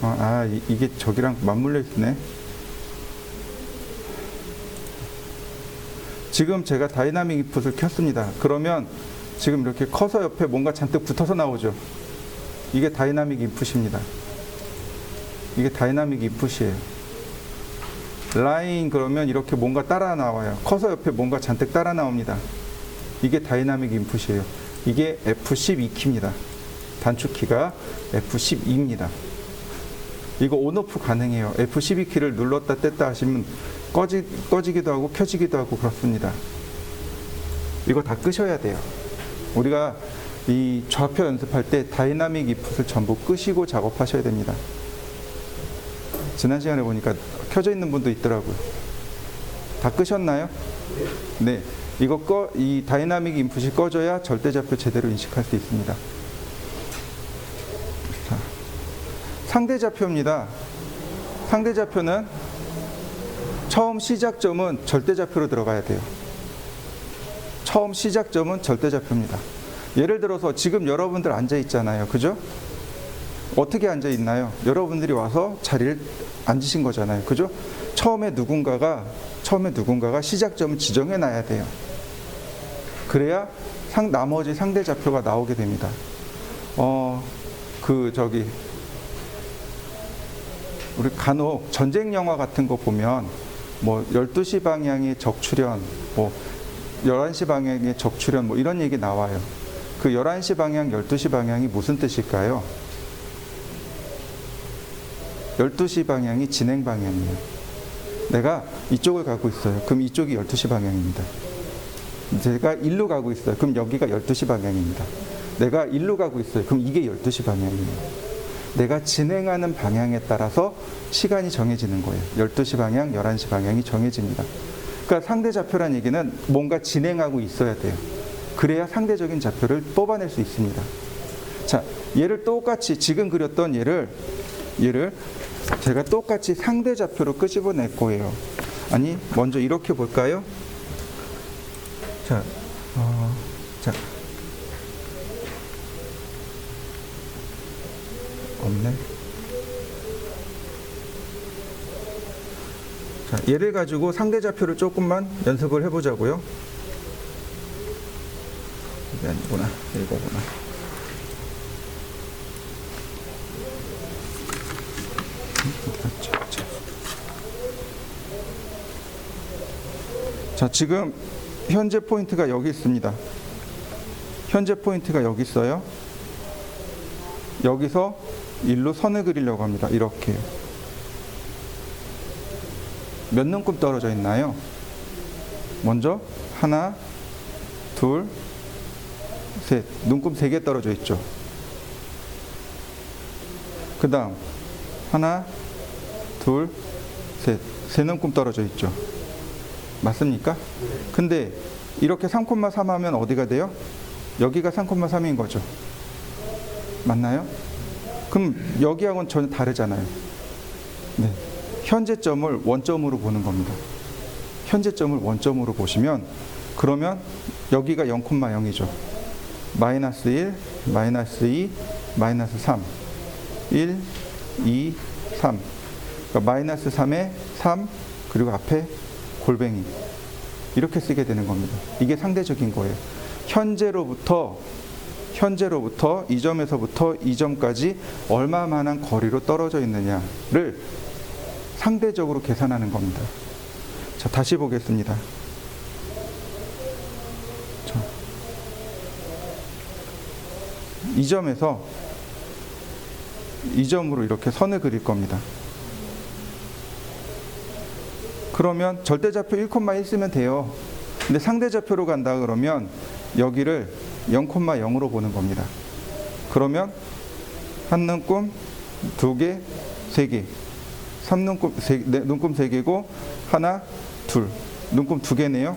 어, 아, 이, 이게 저기랑 맞물려 있네. 지금 제가 다이나믹 인풋을 켰습니다. 그러면 지금 이렇게 커서 옆에 뭔가 잔뜩 붙어서 나오죠. 이게 다이나믹 인풋입니다. 이게 다이나믹 인풋이에요. 라인 그러면 이렇게 뭔가 따라 나와요. 커서 옆에 뭔가 잔뜩 따라 나옵니다. 이게 다이나믹 인풋이에요. 이게 F12 키입니다. 단축키가 F12입니다. 이거 온오프 가능해요. F12 키를 눌렀다 뗐다 하시면 꺼지, 꺼지기도 하고 켜지기도 하고 그렇습니다. 이거 다 끄셔야 돼요. 우리가 이 좌표 연습할 때 다이나믹 인풋을 전부 끄시고 작업하셔야 됩니다. 지난 시간에 보니까 켜져 있는 분도 있더라고요. 다 끄셨나요? 네. 이거 꺼, 이 다이나믹 인풋이 꺼져야 절대좌표 제대로 인식할 수 있습니다. 자, 상대좌표입니다. 상대좌표는 처음 시작점은 절대좌표로 들어가야 돼요. 처음 시작점은 절대좌표입니다. 예를 들어서 지금 여러분들 앉아 있잖아요. 그죠? 어떻게 앉아 있나요? 여러분들이 와서 자리를 앉으신 거잖아요. 그죠? 처음에 누군가가 처음에 누군가가 시작점을 지정해 놔야 돼요. 그래야 상, 나머지 상대 좌표가 나오게 됩니다. 어, 그 저기 우리 간혹 전쟁 영화 같은 거 보면 뭐 12시 방향의 적출현, 뭐 11시 방향의 적출현 뭐 이런 얘기 나와요. 그 11시 방향, 12시 방향이 무슨 뜻일까요? 12시 방향이 진행 방향이에요. 내가 이쪽을 가고 있어요. 그럼 이쪽이 12시 방향입니다. 제가 일로 가고 있어요. 그럼 여기가 12시 방향입니다. 내가 일로 가고 있어요. 그럼 이게 12시 방향이에요. 내가 진행하는 방향에 따라서 시간이 정해지는 거예요. 12시 방향, 11시 방향이 정해집니다. 그러니까 상대 좌표란 얘기는 뭔가 진행하고 있어야 돼요. 그래야 상대적인 좌표를 뽑아낼 수 있습니다. 자, 얘를 똑같이 지금 그렸던 얘를 얘를 제가 똑같이 상대 좌표로 끄집어낼 거예요. 아니, 먼저 이렇게 볼까요? 자, 어, 자, 없네. 자, 얘를 가지고 상대 좌표를 조금만 연습을 해보자고요. 이게 아니구나, 이거구나. 자, 지금 현재 포인트가 여기 있습니다. 현재 포인트가 여기 있어요. 여기서 일로 선을 그리려고 합니다. 이렇게. 몇 눈금 떨어져 있나요? 먼저 하나, 둘, 셋. 눈금 세 개 떨어져 있죠. 그 다음 하나, 둘, 셋. 세 눈금 떨어져 있죠. 맞습니까? 근데 이렇게 3,3 하면 어디가 돼요? 여기가 3,3인 거죠. 맞나요? 그럼 여기하고는 전혀 다르잖아요. 네. 현재점을 원점으로 보는 겁니다. 현재점을 원점으로 보시면 그러면 여기가 0,0이죠. 마이너스 1, 마이너스 2, 마이너스 3. 1, 2, 3. 그러니까 마이너스 3에 3, 그리고 앞에 골뱅이. 이렇게 쓰게 되는 겁니다. 이게 상대적인 거예요. 현재로부터 현재로부터 이 점에서부터 이 점까지 얼마만한 거리로 떨어져 있느냐를 상대적으로 계산하는 겁니다. 자, 다시 보겠습니다. 자, 이 점에서 이 점으로 이렇게 선을 그릴 겁니다. 그러면 절대좌표 1,1 쓰면 돼요. 근데 상대좌표로 간다 그러면 여기를 0,0으로 보는 겁니다. 그러면 한 눈금, 두 개, 세 개, 삼 눈금, 세, 네, 눈금 세 개고 하나, 둘, 눈금 두 개네요.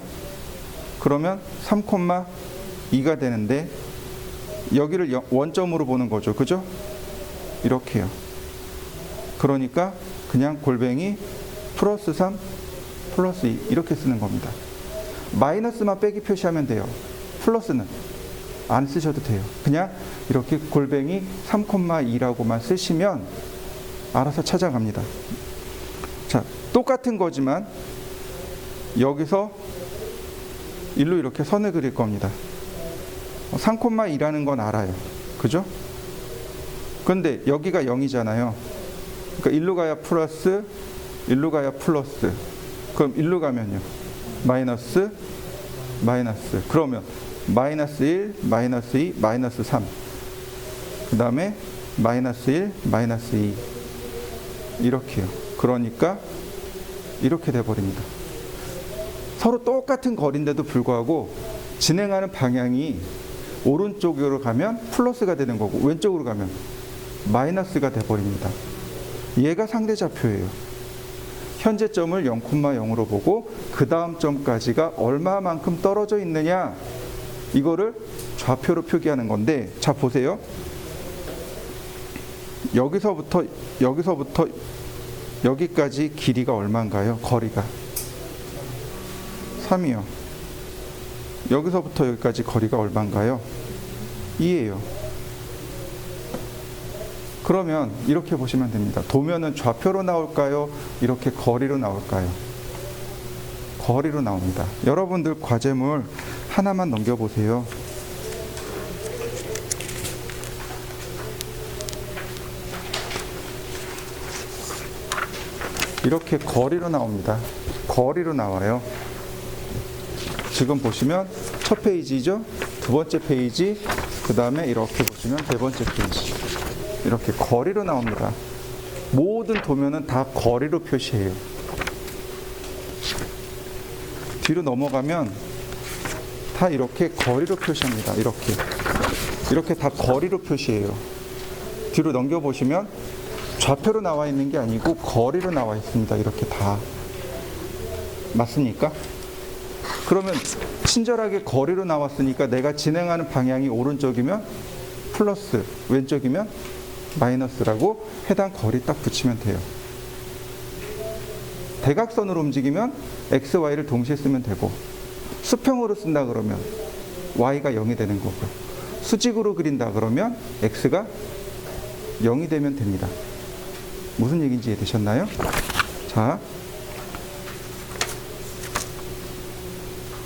그러면 3,2가 되는데 여기를 영- 원점으로 보는 거죠. 그죠? 이렇게요. 그러니까 그냥 골뱅이 플러스 3, 플러스 2 이렇게 쓰는 겁니다. 마이너스만 빼기 표시하면 돼요. 플러스는 안 쓰셔도 돼요. 그냥 이렇게 골뱅이 3,2라고만 쓰시면 알아서 찾아갑니다. 자, 똑같은 거지만 여기서 일로 이렇게 선을 그릴 겁니다. 3,2라는 건 알아요. 그죠? 근데 여기가 0이잖아요. 그러니까 일로 가야 플러스, 일로 가야 플러스. 그럼 일로 가면요. 마이너스, 마이너스. 그러면 마이너스 1, 마이너스 2, 마이너스 3. 그 다음에 마이너스 1, 마이너스 2. 이렇게요. 그러니까 이렇게 돼버립니다. 서로 똑같은 거리인데도 불구하고 진행하는 방향이 오른쪽으로 가면 플러스가 되는 거고 왼쪽으로 가면 마이너스가 돼버립니다. 얘가 상대좌표예요. 현재 점을 0,0으로 보고 그 다음 점까지가 얼마만큼 떨어져 있느냐 이거를 좌표로 표기하는 건데 자 보세요. 여기서부터 여기서부터 여기까지 길이가 얼마인가요? 거리가 3이요. 여기서부터 여기까지 거리가 얼마인가요? 2예요. 그러면 이렇게 보시면 됩니다. 도면은 좌표로 나올까요? 이렇게 거리로 나올까요? 거리로 나옵니다. 여러분들 과제물 하나만 넘겨보세요. 이렇게 거리로 나옵니다. 거리로 나와요. 지금 보시면 첫 페이지죠. 두 번째 페이지, 그 다음에 이렇게 보시면 세 번째 페이지. 이렇게 거리로 나옵니다. 모든 도면은 다 거리로 표시해요. 뒤로 넘어가면 다 이렇게 거리로 표시합니다. 이렇게. 이렇게 다 거리로 표시해요. 뒤로 넘겨보시면 좌표로 나와 있는 게 아니고 거리로 나와 있습니다. 이렇게 다. 맞습니까? 그러면 친절하게 거리로 나왔으니까 내가 진행하는 방향이 오른쪽이면 플러스, 왼쪽이면 마이너스라고 해당 거리 딱 붙이면 돼요. 대각선으로 움직이면 x, y를 동시에 쓰면 되고 수평으로 쓴다 그러면 y가 0이 되는 거고 수직으로 그린다 그러면 x가 0이 되면 됩니다. 무슨 얘기인지 이해되셨나요? 자,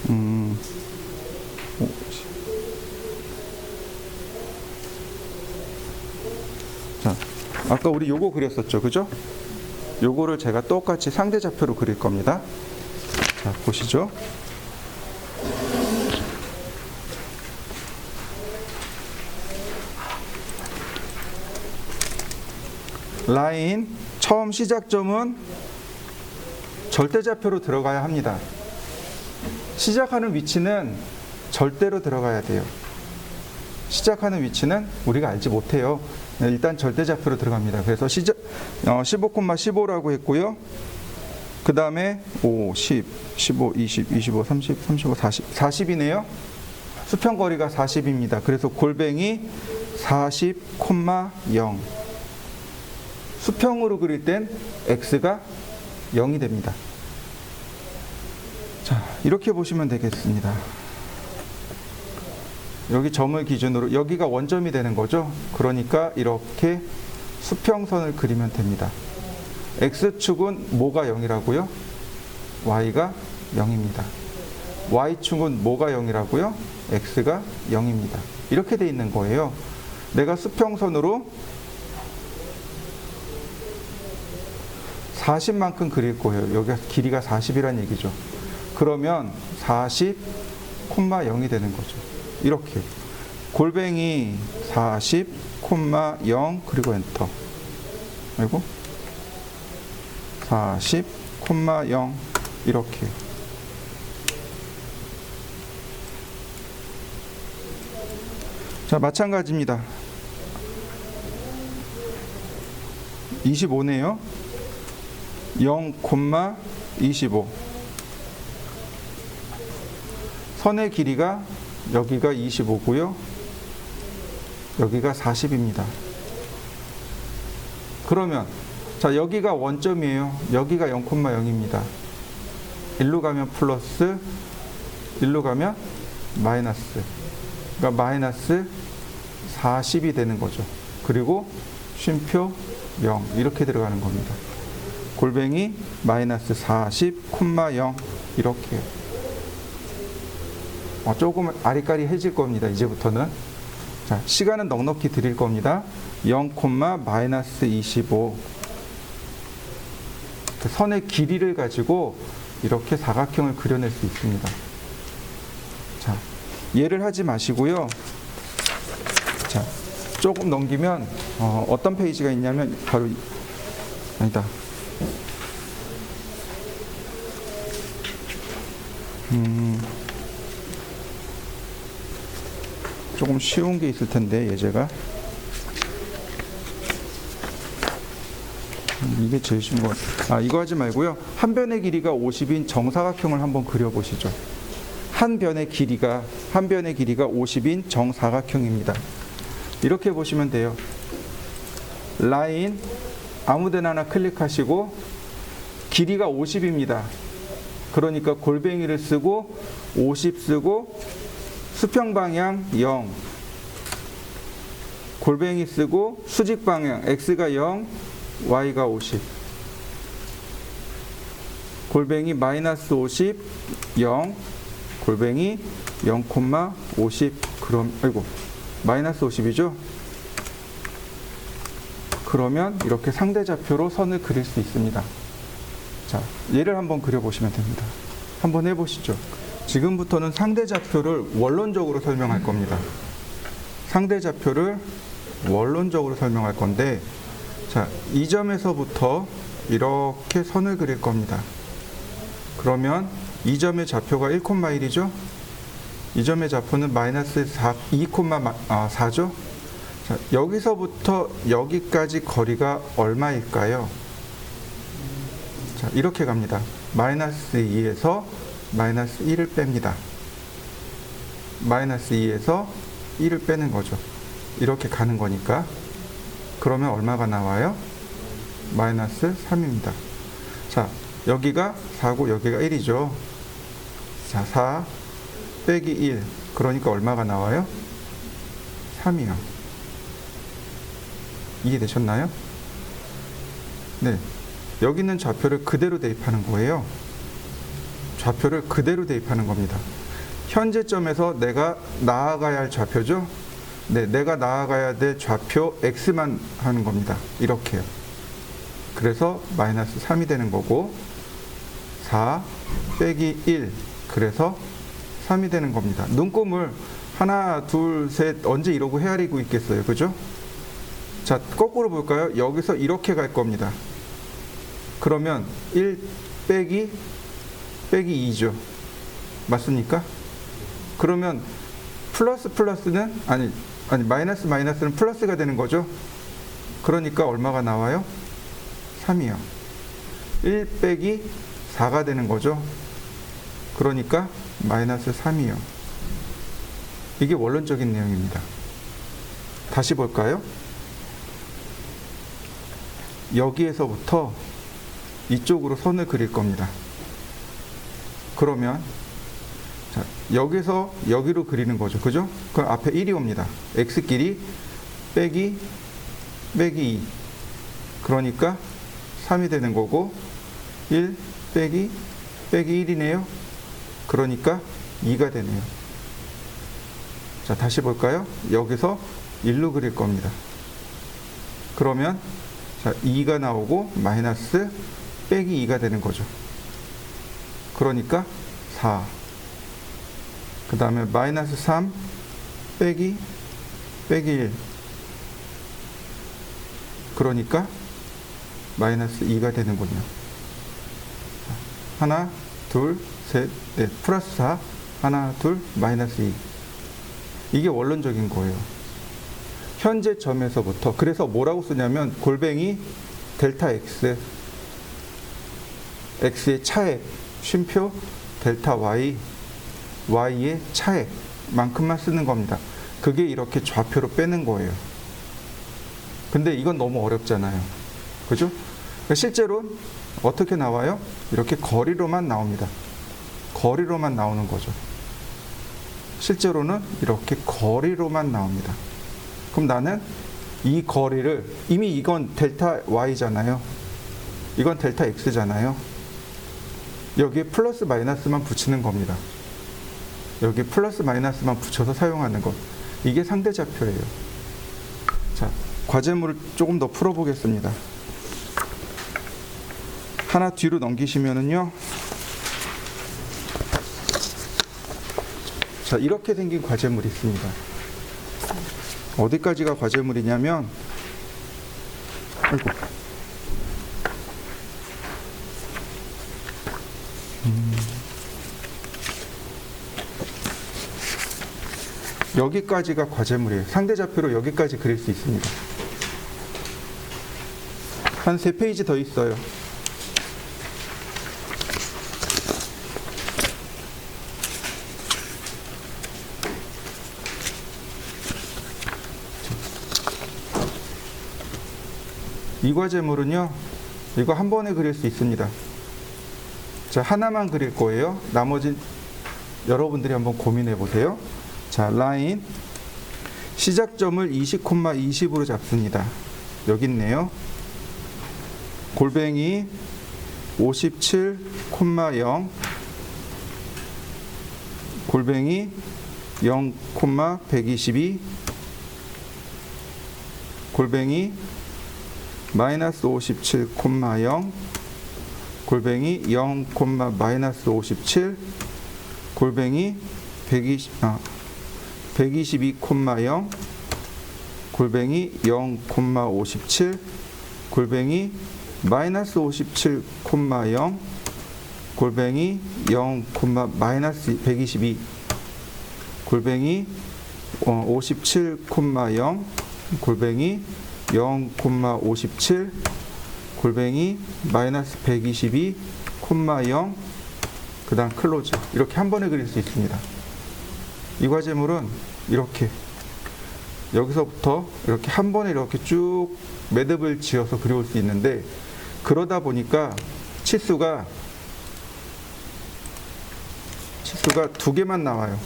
음. 자, 아까 우리 요거 그렸었죠, 그죠? 요거를 제가 똑같이 상대 좌표로 그릴 겁니다. 자, 보시죠. 라인 처음 시작점은 절대좌표로 들어가야 합니다. 시작하는 위치는 절대로 들어가야 돼요. 시작하는 위치는 우리가 알지 못해요. 네, 일단 절대좌표로 들어갑니다. 그래서 시작 어, 15,15라고 했고요. 그 다음에 5, 10, 15, 20, 25, 30, 35, 40, 40이네요. 수평거리가 40입니다. 그래서 골뱅이 40,0 수평으로 그릴 땐 x가 0이 됩니다. 자, 이렇게 보시면 되겠습니다. 여기 점을 기준으로 여기가 원점이 되는 거죠. 그러니까 이렇게 수평선을 그리면 됩니다. x축은 뭐가 0이라고요? y가 0입니다. y축은 뭐가 0이라고요? x가 0입니다. 이렇게 돼 있는 거예요. 내가 수평선으로 40만큼 그릴 거예요. 여기가 길이가 40이란 얘기죠. 그러면 40, 0이 되는 거죠. 이렇게. 골뱅이 40, 0 그리고 엔터. 그리고 40, 0 이렇게. 자, 마찬가지입니다. 25네요. 0,25 선의 길이가 여기가 25고요. 여기가 40입니다. 그러면 자 여기가 원점이에요. 여기가 0,0입니다. 일로 가면 플러스, 일로 가면 마이너스. 그러니까 마이너스 40이 되는 거죠. 그리고 쉼표 0 이렇게 들어가는 겁니다. 골뱅이 마이너스 40, 콤마 0 이렇게 어, 조금 아리까리해질 겁니다. 이제부터는 자 시간은 넉넉히 드릴 겁니다. 0, 콤마 마이너스 25그 선의 길이를 가지고 이렇게 사각형을 그려낼 수 있습니다. 자, 예를 하지 마시고요. 자, 조금 넘기면 어, 어떤 페이지가 있냐면 바로 이- 아니다. 음, 조금 쉬운 게 있을 텐데 예제가 음, 이게 제일 쉬운 것 같아요. 아, 이거 하지 말고요. 한 변의 길이가 50인 정사각형을 한번 그려보시죠. 한 변의 길이가 한 변의 길이가 50인 정사각형입니다. 이렇게 보시면 돼요. 라인 아무 데나 하나 클릭하시고 길이가 50입니다. 그러니까 골뱅이를 쓰고 50 쓰고 수평 방향 0 골뱅이 쓰고 수직 방향 x가 0 y가 50 골뱅이 마이너스 50 0 골뱅이 0,50 그럼 아이고 마이너스 50이죠? 그러면 이렇게 상대좌표로 선을 그릴 수 있습니다 자 얘를 한번 그려보시면 됩니다 한번 해보시죠 지금부터는 상대 좌표를 원론적으로 설명할 겁니다 상대 좌표를 원론적으로 설명할 건데 자, 이 점에서부터 이렇게 선을 그릴 겁니다. 그러면 이 점의 좌표가 1,1이죠? 이 점의 좌표는 마이너스 4, 2,4죠? 자, 여기서부터 여기까지 거리가 얼마일까요? 자, 이렇게 갑니다. 마이너스 2에서 마이너스 1을 뺍니다. 마이너스 2에서 1을 빼는 거죠. 이렇게 가는 거니까. 그러면 얼마가 나와요? 마이너스 3입니다. 자, 여기가 4고 여기가 1이죠. 자, 4 빼기 1. 그러니까 얼마가 나와요? 3이요. 이해되셨나요? 네. 여기 있는 좌표를 그대로 대입하는 거예요. 좌표를 그대로 대입하는 겁니다. 현재점에서 내가 나아가야 할 좌표죠? 네, 내가 나아가야 될 좌표 x만 하는 겁니다. 이렇게요. 그래서 마이너스 3이 되는 거고 4 빼기 1 그래서 3이 되는 겁니다. 눈곱을 하나, 둘, 셋 언제 이러고 헤아리고 있겠어요. 그죠? 자, 거꾸로 볼까요? 여기서 이렇게 갈 겁니다. 그러면 1 빼기 빼기 2죠. 맞습니까? 그러면 플러스 플러스는 아니 아니 마이너스 마이너스는 플러스가 되는 거죠. 그러니까 얼마가 나와요? 3이요. 1 빼기 4가 되는 거죠. 그러니까 마이너스 3이요. 이게 원론적인 내용입니다. 다시 볼까요? 여기에서부터 이쪽으로 선을 그릴 겁니다. 그러면 자, 여기서 여기로 그리는 거죠. 그죠? 그럼 앞에 1이 옵니다. x끼리 빼기 빼기 2. 그러니까 3이 되는 거고 1 빼기 빼기 1이네요. 그러니까 2가 되네요. 자, 다시 볼까요? 여기서 1로 그릴 겁니다. 그러면 자, 2가 나오고 마이너스 빼기 2가 되는 거죠. 그러니까 4. 그 다음에 마이너스 3 빼기 빼기 1. 그러니까 마이너스 2가 되는군요. 하나, 둘, 셋, 넷. 플러스 4. 하나, 둘, 마이너스 2. 이게 원론적인 거예요. 현재 점에서부터. 그래서 뭐라고 쓰냐면 골뱅이 델타 x. x의 차액. 쉼표 델타 y. y의 차액만큼만 쓰는 겁니다. 그게 이렇게 좌표로 빼는 거예요. 근데 이건 너무 어렵잖아요. 그죠? 실제로 어떻게 나와요? 이렇게 거리로만 나옵니다. 거리로만 나오는 거죠. 실제로는 이렇게 거리로만 나옵니다. 그럼 나는 이 거리를 이미 이건 델타 y잖아요. 이건 델타 x잖아요. 여기에 플러스 마이너스만 붙이는 겁니다. 여기 플러스 마이너스만 붙여서 사용하는 것. 이게 상대좌표예요. 자, 과제물을 조금 더 풀어보겠습니다. 하나 뒤로 넘기시면은요. 자, 이렇게 생긴 과제물이 있습니다. 어디까지가 과제물이냐면, 아이고. 여기까지가 과제물이에요. 상대좌표로 여기까지 그릴 수 있습니다. 한 세 페이지 더 있어요. 이 과제물은요, 이거 한 번에 그릴 수 있습니다. 자, 하나만 그릴 거예요. 나머지 여러분들이 한번 고민해 보세요. 자, 라인. 시작점을 20, 20으로 잡습니다. 여기 있네요. 골뱅이 57,0 골뱅이 0, 122 골뱅이 마이너스 57,0 골뱅이 0, 마이너스 57 골뱅이 120, 아, 122,0 골뱅이 0, 57 골뱅이 마이너스 57,0 골뱅이 0, 마이너스 122 골뱅이 57,0 골뱅이 0, 57 골뱅이 마이너스 122, 0, 그 다음 클로즈 이렇게 한 번에 그릴 수 있습니다. 이 과제물은 이렇게 여기서부터 이렇게 한 번에 이렇게 쭉 매듭을 지어서 그려올 수 있는데 그러다 보니까 치수가 치수가 두 개만 나와요.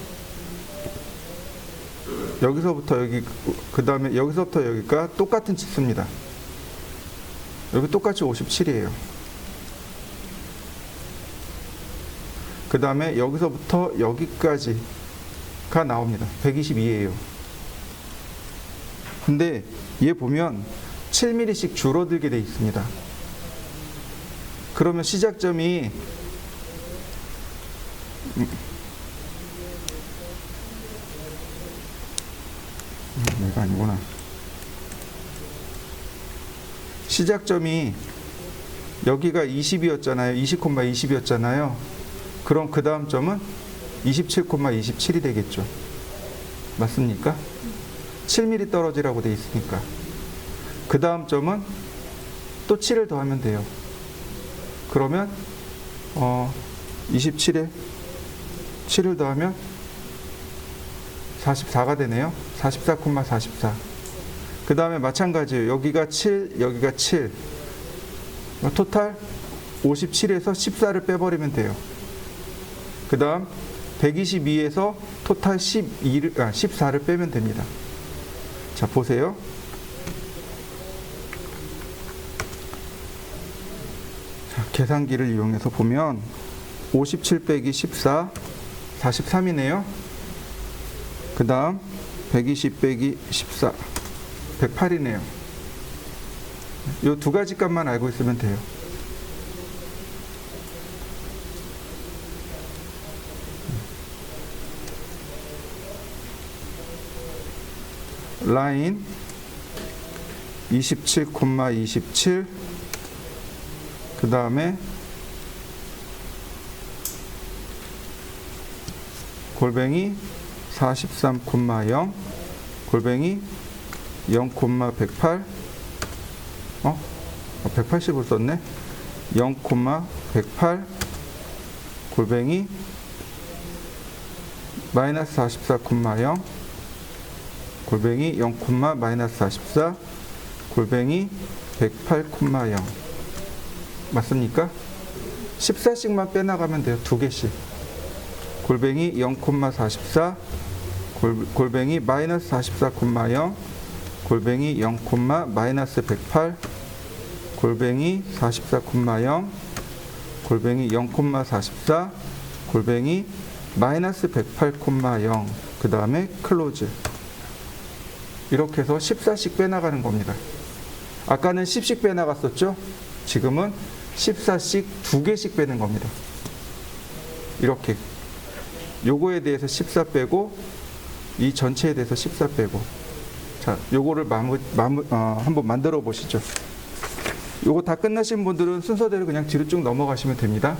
여기서부터 여기 그 다음에 여기서부터 여기가 똑같은 치수입니다. 여기 똑같이 57이에요. 그 다음에 여기서부터 여기까지 가 나옵니다. 122예요. 근데 얘 보면 7mm씩 줄어들게 돼 있습니다. 그러면 시작점이 음, 음, 얘가 아니구나. 시작점이 여기가 20이었잖아요. 20, 20이었잖아요. 그럼 그 다음 점은 27, 27이 되겠죠. 맞습니까? 7mm 떨어지라고 돼 있으니까. 그 다음 점은 또 7을 더하면 돼요. 그러면 어 27에 7을 더하면 44가 되네요. 44, 44. 그 다음에 마찬가지예요. 여기가 7, 여기가 7. 토탈 57에서 14를 빼버리면 돼요. 그 다음 122에서 토탈 12를, 아, 14를 빼면 됩니다. 자, 보세요. 자, 계산기를 이용해서 보면 57 빼기 14, 43이네요. 그 다음 120 빼기 14, 108이네요. 이 두 가지 값만 알고 있으면 돼요. 라인 27, 27. 그 다음에 골뱅이 43, 0 골뱅이 0, 108 어? 180을 썼네 0, 108 골뱅이 마이너스 44, 0 골뱅이 0, 마이너스 44 골뱅이 108, 0 맞습니까? 14씩만 빼나가면 돼요. 두 개씩. 골뱅이 0, 44 골, 골뱅이 마이너스 44, 0 골뱅이 0, 마이너스 108 골뱅이 44,0 골뱅이 0,44 골뱅이 마이너스 108,0 그 다음에 클로즈 이렇게 해서 14씩 빼나가는 겁니다. 아까는 10씩 빼나갔었죠? 지금은 14씩 두 개씩 빼는 겁니다. 이렇게 요거에 대해서 14 빼고 이 전체에 대해서 14 빼고 자 요거를 마무, 마무, 어, 한번 만들어 보시죠. 요거 다 끝나신 분들은 순서대로 그냥 뒤로 쭉 넘어가시면 됩니다.